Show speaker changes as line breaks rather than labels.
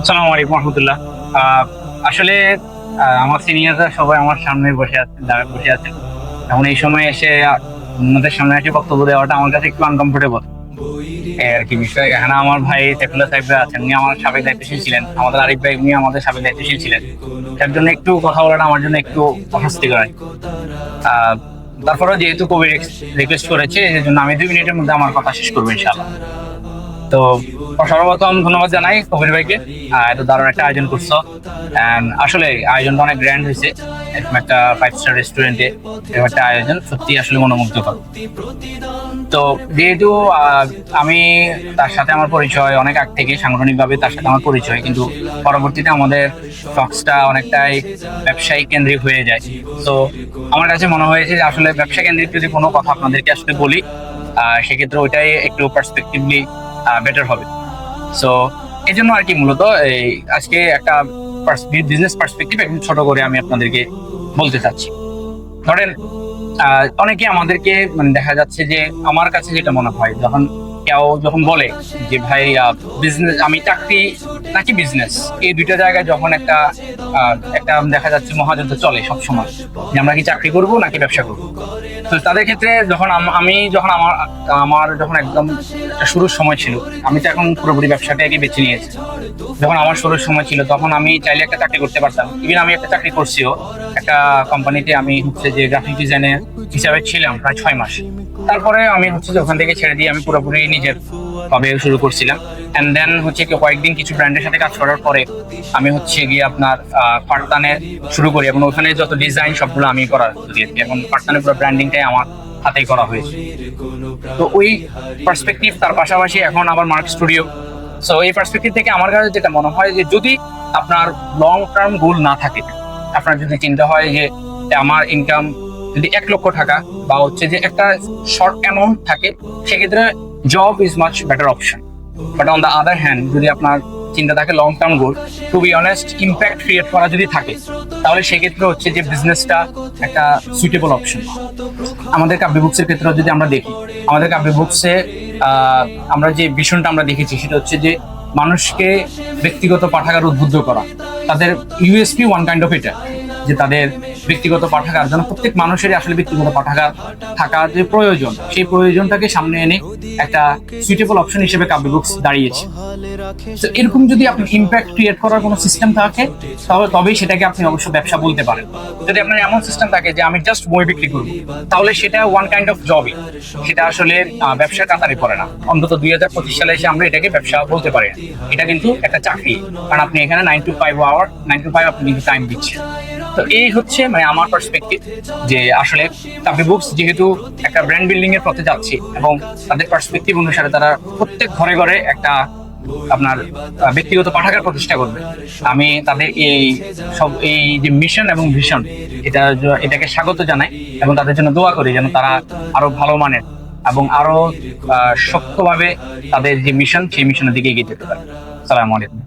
আসসালামু আলাইকুম রহমতুল্লাহ। আসলে আমার সিনিয়ররা সবাই আমার সামনে বসে আছেন দাঁড়া বসে এখন এই সময় এসে ওনাদের সামনে এসে বক্তব্য দেওয়াটা আমার কাছে একটু আনকমফোর্টেবল আর কি বিষয়। এখানে আমার ভাই সাহেব আছেন, উনি আমার সাবেক দায়িত্বশীল ছিলেন। আমাদের আরিফ ভাই, উনি আমাদের সাবেক দায়িত্বশীল ছিলেন। তার জন্য একটু কথা বলাটা আমার জন্য একটু অস্বস্তিকর। তারপরেও যেহেতু কবি রিকোয়েস্ট করেছে এই জন্য আমি দুই মিনিটের মধ্যে আমার কথা শেষ করব, ইনশাআল্লাহ। তো সর্বপ্রথম ধন্যবাদ জানাই কবির ভাইকে। এত দারুণ একটা আয়োজন করছ। And আসলে আয়োজনটা অনেক গ্র্যান্ড হয়েছে। একটা ফাইভ স্টার রেস্টুরেন্টে এরকম একটা আয়োজন সত্যি আসলে মনোমুগ্ধকর। তো যেহেতু আমি তার সাথে আমার পরিচয় অনেক আগ থেকে, সাংগঠনিকভাবে তার সাথে আমার পরিচয়, কিন্তু পরবর্তীতে আমাদের টক্সটা অনেকটাই ব্যবসায়িক কেন্দ্রিক হয়ে যায়। তো আমার কাছে মনে হয়েছে যে আসলে ব্যবসা কেন্দ্রিক যদি কোনো কথা আপনাদেরকে আসলে বলি সেক্ষেত্রে ওইটাই একটু পার্সপেক্টিভলি বেটার হবে। সো এই জন্য আর কি মূলত এই আজকে একটা বিজনেস পার্সপেক্টিভ একদম ছোট করে আমি আপনাদেরকে বলতে চাচ্ছি। ধরেন অনেকে আমাদেরকে মানে দেখা যাচ্ছে যে আমার কাছে যেটা মনে হয়, যখন কেউ যখন বলে যে, ভাই বিজনেস আমি চাকরি নাকি বিজনেস এই দুইটা জায়গায় যখন একটা একটা দেখা যাচ্ছে মহাযুদ্ধ চলে সব সময় যে আমরা কি চাকরি করব নাকি ব্যবসা করব? তো তাদের ক্ষেত্রে যখন আমি যখন আমার আমার যখন একদম শুরুর সময় ছিল, আমি তো এখন পুরোপুরি ব্যবসাটাকে বেছে নিয়েছি। যখন আমার শুরুর সময় ছিল, তখন আমি চাইলে একটা চাকরি করতে পারতাম। ইভেন আমি একটা চাকরি করছিও, একটা কোম্পানিতে আমি হচ্ছে যে গ্রাফিক ডিজাইনের হিসাবে ছিলাম প্রায় ছয় মাস। তারপরে আমি হচ্ছে ওখান থেকে ছেড়ে দিয়ে আমি পুরোপুরি নিজের ভাবে শুরু করছিলাম। অ্যান্ড দেন হচ্ছে কি কয়েকদিন কিছু ব্র্যান্ডের সাথে কাজ করার পরে আমি হচ্ছে গিয়ে আপনার পার্টানে শুরু করি এবং ওখানে যত ডিজাইন সবগুলো আমি করা দিয়েছি এখন পার্টানে পুরো ব্র্যান্ডিংটাই আমার হাতেই করা হয়েছে। তো ওই পার্সপেক্টিভ তার পাশাপাশি এখন আবার মার্ক স্টুডিও সো এই পার্সপেক্টিভ থেকে আমার কাছে যেটা মনে হয় যে যদি আপনার লং টার্ম গোল না থাকে, আপনার যদি চিন্তা হয় যে আমার ইনকাম যদি এক লক্ষ টাকা বা হচ্ছে যে একটা শর্ট অ্যামাউন্ট থাকে, সেক্ষেত্রে job is much better option but on the other hand যদি আপনার চিন্তা থাকে long term goal to be honest impact create করা যদি থাকে, তাহলে সেক্ষেত্রে হচ্ছে যে বিজনেসটা একটা সুইটেবল অপশন আমাদের কাব্য বুকসের ক্ষেত্রে যদি আমরা দেখি, আমাদের কাব্য বুকসে আমরা যে ভীষণটা আমরা দেখেছি, সেটা হচ্ছে যে মানুষকে ব্যক্তিগত পাঠাগার উদ্বুদ্ধ করা। তাদের ইউএসপি ওয়ান কাইন্ড অফ এটা, যে তাদের ব্যক্তিগত পাঠাগার, যেন প্রত্যেক মানুষেরই আসলে ব্যক্তিগত পাঠাগার থাকার যে প্রয়োজন, সেই প্রয়োজনটাকে সামনে এনে একটা সুইটেবল অপশন হিসেবে কাব্য বুকস দাঁড়িয়েছে। তো এরকম যদি আপনি ইম্প্যাক্ট ক্রিয়েট করার কোনো সিস্টেম থাকে তাহলে তবেই সেটাকে আপনি অবশ্য ব্যবসা বলতে পারেন। যদি আপনার এমন সিস্টেম থাকে যে আমি জাস্ট বই বিক্রি করব, তাহলে সেটা ওয়ান কাইন্ড অফ জবই সেটা আসলে ব্যবসার কাতারে পড়ে না। অন্তত দুই হাজার পঁচিশ সালে এসে আমরা এটাকে ব্যবসা বলতে পারি। এটা কিন্তু একটা চাকরি। কারণ আপনি এখানে nine to five hour nine to five আপনি কিন্তু টাইম দিচ্ছেন। তো এই হচ্ছে মানে আমার পার্সপেক্টিভ যে আসলে কাপি বুকস যেহেতু একটা ব্র্যান্ড বিল্ডিং এর পথে যাচ্ছে এবং তাদের পার্সপেক্টিভ অনুসারে তারা প্রত্যেক ঘরে ঘরে একটা আপনার ব্যক্তিগত পাঠাগার প্রতিষ্ঠা করবে। আমি তাদের এই সব, এই যে মিশন এবং ভিশন এটা এটাকে স্বাগত জানাই এবং তাদের জন্য দোয়া করি যেন তারা আরও ভালো মানের এবং আরও শক্তভাবে তাদের যে মিশন সেই মিশনের দিকে এগিয়ে যেতে পারে। সালাম আলাইকুম।